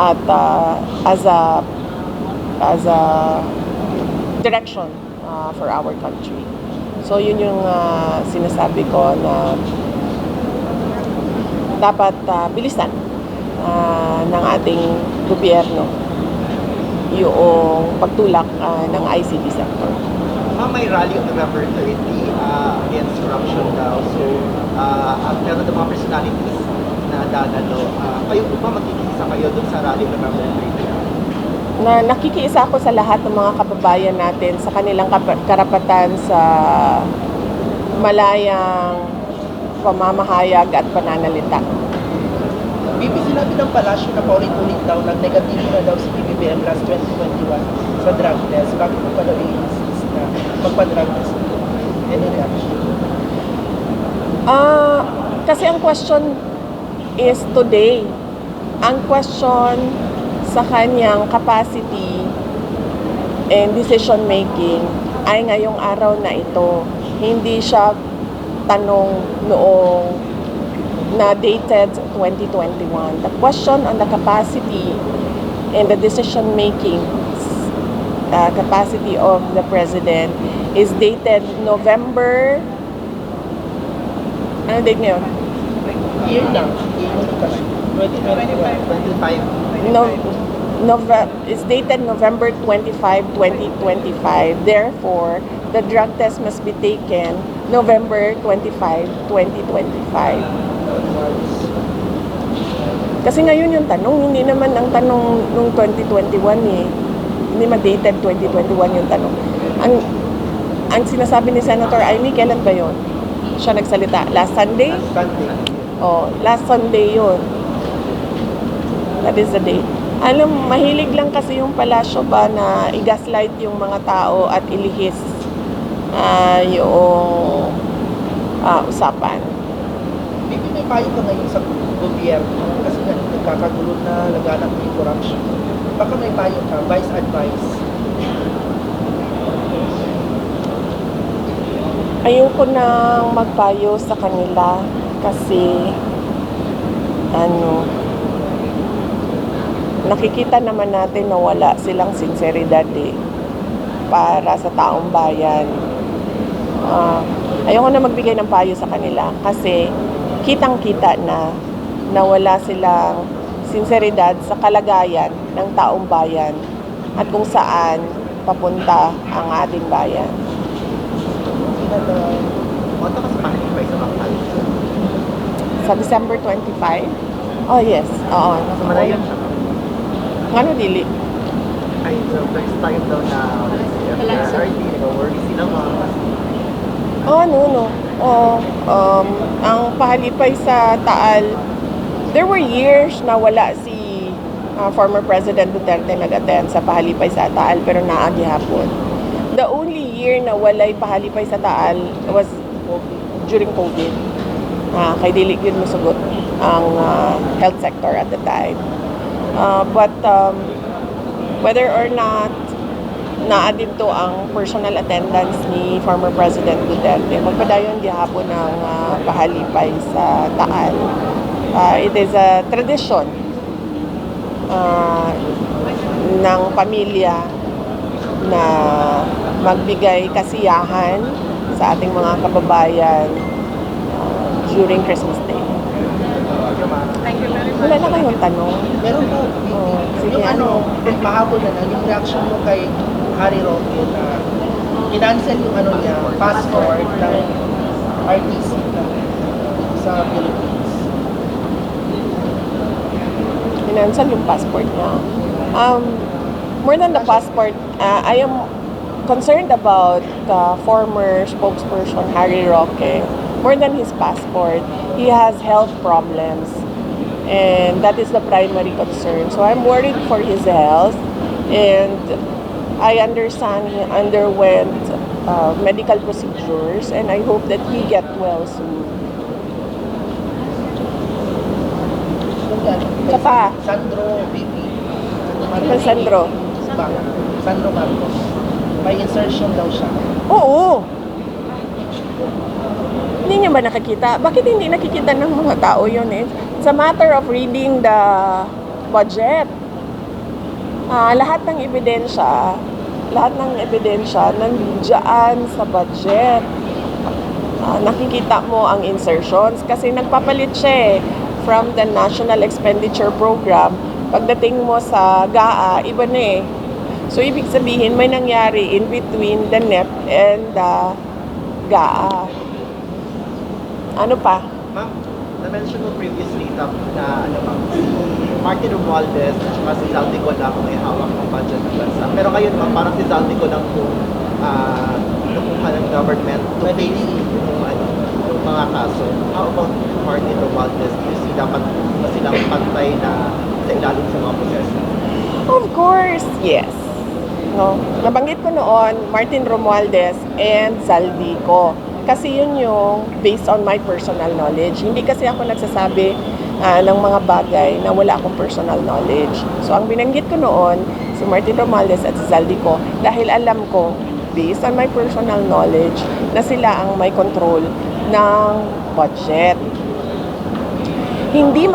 at uh, as a as a direction uh, for our country. So yun yung uh, sinasabi ko na dapat uh, bilisan uh, ng ating gobyerno yung pagtulak uh, ng ICT sector. Ma'am, may rally on November 30 uh, against corruption daw. So, uh, meron ng mga personalities na dadalo. Uh, kayo po ba magkikisa kayo dun sa rally on November 30? na nakikiisa ako sa lahat ng mga kababayan natin sa kanilang karapatan sa malayang pamamahayag at pananalita. Bibi sinabi ng palasyo na paulit-ulit daw nag-negatibo na daw si PBBM last 2021 sa drug test. Bakit mo pa daw i-insist na magpa-drug test? Any reaction? Ah, kasi ang question is today. Ang question sa kanyang capacity and decision making ay ngayong araw na ito. Hindi siya tanong noong na dated 2021. The question on the capacity and the decision making uh, capacity of the president is dated November ano date ngayon? Year lang. Year lang kasi. 2021. 25. No, Nove- is dated November 25, 2025. Therefore, the drug test must be taken November 25, 2025. Kasi ngayon yung tanong, hindi naman ang tanong nung 2021 eh. Hindi ma-dated 2021 yung tanong. Ang ang sinasabi ni Senator Amy, kailan ba yon? Siya nagsalita. Last Sunday? Sunday. Oh, last Sunday yun. That is the date. Alam, mahilig lang kasi yung palasyo ba na i-gaslight yung mga tao at ilihis ah, yung ah, usapan. Bibi may payo ka ngayon sa gobyerno kasi nga nagkakagulo na laganap yung corruption. Baka may payo ka, vice advice. Ayoko nang magpayo sa kanila kasi ano nakikita naman natin na wala silang sinseridad eh, para sa taong bayan. Ah, ayoko na magbigay ng payo sa kanila kasi kitang-kita na na wala silang sinseridad sa kalagayan ng taong bayan at kung saan papunta ang ating bayan. Monto ka sa panalipay sa kayo. Sa December 25? Oh, yes. Oo. So, malayan siya. Ano dili? Ay, so, first time daw na RD, nag-worry sila mga Oh, ano, no. Oh, um, ang pahalipay sa Taal, there were years na wala si uh, former President Duterte nag-attend sa pahalipay sa Taal pero naagi hapon. The only year na walay pahalipay sa Taal was during COVID. Ah, kay dili yun musugot ang ah, health sector at the time. Ah, but um, whether or not naa dito ang personal attendance ni former President Duterte. Magpadayon gihapon ng ah, pahalipay sa Taal. Ah, it is a tradition ah, ng pamilya magbigay kasiyahan sa ating mga kababayan ah, during Christmas Day. Wala na kayong tanong. Meron po, Oh, sige, yung ano, mahapon na lang, yung reaction mo kay Harry Roque na kinancel yung ano niya, passport ng RTC na sa Philippines. Finansal yung passport niya. Um, more than the passport, uh, I am concerned about the former spokesperson Harry Roque. More than his passport, he has health problems. And that is the primary concern. So I'm worried for his health. And I understand he underwent uh, medical procedures. And I hope that he get well soon. Yung yan, Isa pa. Sandro. Sandro. Sandro Marcos. May insertion daw siya. Oo. Hindi niya ba nakikita? Bakit hindi nakikita ng mga tao yun eh? It's a matter of reading the budget. Ah, lahat ng ebidensya, lahat ng ebidensya nandiyan sa budget. Ah, nakikita mo ang insertions kasi nagpapalit siya eh, from the National Expenditure Program. Pagdating mo sa GAA, iba na eh. So, ibig sabihin, may nangyari in between the NEP and the GAA. Ano pa? Ma'am, na-mention mo previously na, na ano ma'am, Martin Romualdez at saka si Zaldico na kung may hawak ng budget ng bansa. Pero ngayon ma'am, parang si Zaldico lang kung uh, kinukuha ng government to face yung, ano, yung mga kaso. How about Martin Romualdez? Do you see dapat ba silang pantay na sa ilalim sa mga proseso? Of course, yes. No? Nabanggit ko noon, Martin Romualdez and Zaldico. Kasi yun yung based on my personal knowledge. Hindi kasi ako nagsasabi ah, ng mga bagay na wala akong personal knowledge. So, ang binanggit ko noon, si Martin Romualdez at si Zaldico, dahil alam ko, based on my personal knowledge, na sila ang may control ng budget hindi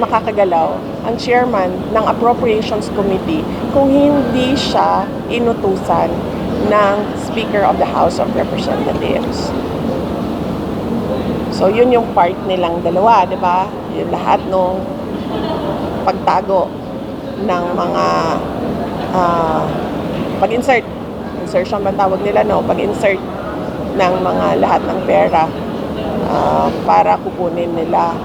makakagalaw ang chairman ng Appropriations Committee kung hindi siya inutusan ng Speaker of the House of Representatives. So, yun yung part nilang dalawa, di ba? Yung lahat nung pagtago ng mga ah, pag-insert, insertion ba tawag nila, no? Pag-insert ng mga lahat ng pera ah, para kukunin nila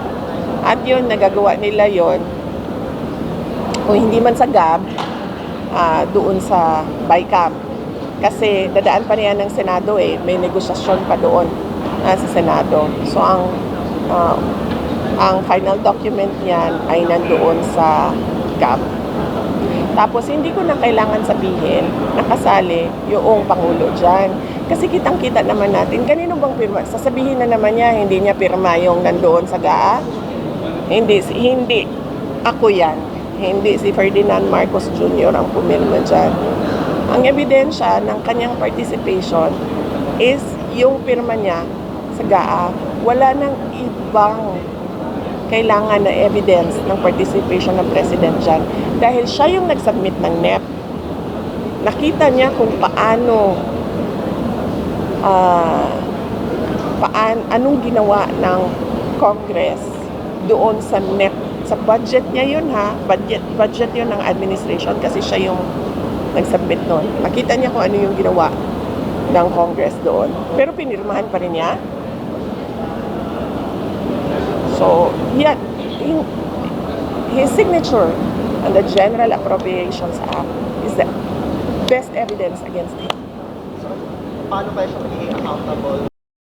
at yun, nagagawa nila yon kung hindi man sa GAB, ah, doon sa BICAM. Kasi dadaan pa niyan ng Senado eh, may negosasyon pa doon ah, sa Senado. So ang ah, ang final document niyan ay nandoon sa GAB. Tapos hindi ko na kailangan sabihin nakasali yung Pangulo dyan. Kasi kitang-kita naman natin, kanino bang pirma? Sasabihin na naman niya, hindi niya pirma yung nandoon sa GAA. Hindi, hindi. Ako yan. Hindi si Ferdinand Marcos Jr. ang pumirma dyan. Ang ebidensya ng kanyang participation is yung pirma niya sa GAA. Wala nang ibang kailangan na evidence ng participation ng President dyan. Dahil siya yung nag-submit ng NEP. Nakita niya kung paano ah paan anong ginawa ng Congress doon sa NEP sa budget niya yun ha? Budget budget yun ng administration kasi siya yung nag-submit noon nakita niya kung ano yung ginawa ng Congress doon. Pero pinirmahan pa rin niya. So yan. Yung- his signature on the General Appropriations Act is the best evidence against him. Paano kaya siya magiging accountable